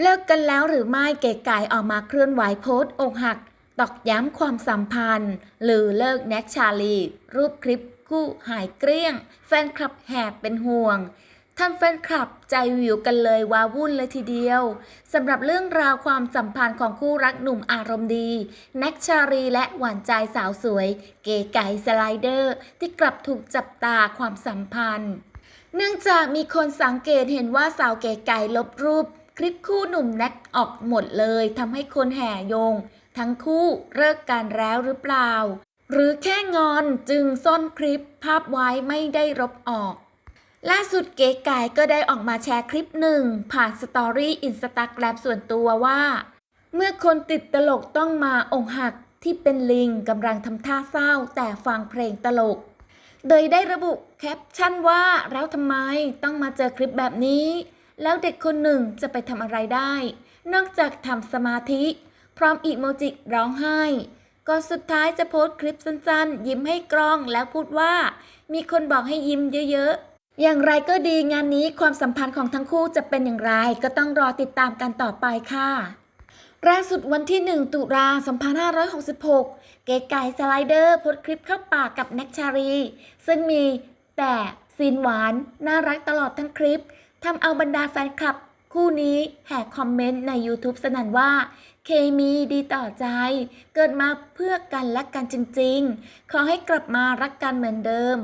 เลิกกันแล้วหรือไม่เก๋ไก่ออกมาเคลื่อนไหวโพสต์อกหัก ตอกย้ำความสัมพันธ์ หรือเลิกแน็กชาลี รูปคลิปคู่หายเกลี้ยง แฟนคลับแหบเป็นห่วงท่านแฟนคลับใจวิวกันเลยว้าวุ่นเลยทีเดียวสำหรับเรื่องราวความสัมพันธ์ของคู่รักหนุ่มอารมณ์ดีแน็กชาลีและหวานใจสาวสวย เก๋ไก่สไลเดอร์ ที่กลับถูกจับตาความสัมพันธ์ เนื่องจากมีคนสังเกตเห็นว่าสาวเก๋ไก่ลบรูป คลิปคู่หนุ่มแน็กออกหมดเลยทำให้คนแห่โยง ทั้งคู่เลิกกันแล้วหรือเปล่า หรือแค่งอนจึงซ่อนคลิปภาพไว้ไม่ได้ลบออก ล่าสุดเก๋ไก่ก็ได้ออกมาแชร์คลิปหนึ่ง ผ่านสตอรี่อินสตาแกรมส่วนตัวว่า เมื่อคนติดตลกต้องมาองหักที่เป็นลิงกำลังทำท่าเศร้าแต่ฟังเพลงตลก โดยได้ระบุแคปชั่นว่าแล้วทำไมต้องมาเจอคลิปแบบนี้ แล้วเด็กคนหนึ่งจะไปทำอะไรได้ นอกจากทำสมาธิ พร้อมอีโมจิร้องไห้ ก่อนสุดท้ายจะโพสต์คลิปสั้นๆ ยิ้มให้กล้องแล้วพูดว่า มีคนบอกให้ยิ้มเยอะๆ อย่างไรก็ดีงานนี้ความสัมพันธ์ของทั้งคู่จะเป็นอย่างไร ก็ต้องรอติดตามกันต่อไปค่ะล่าสุดวันที่ 1 ตุลา2566 เก๋ไก่สไลเดอร์โพสต์คลิปเข้าปากกับแน็กชารี ซึ่งมีแต่ซีนหวาน น่ารักตลอดทั้งคลิป ทำเอาบรรดาแฟนคลับ คู่นี้แห่คอมเมนต์ใน YouTube สนั่นว่า เคมีดีต่อใจ เกิดมาเพื่อกันและกันจริงๆ ขอให้กลับมารักกันเหมือนเดิม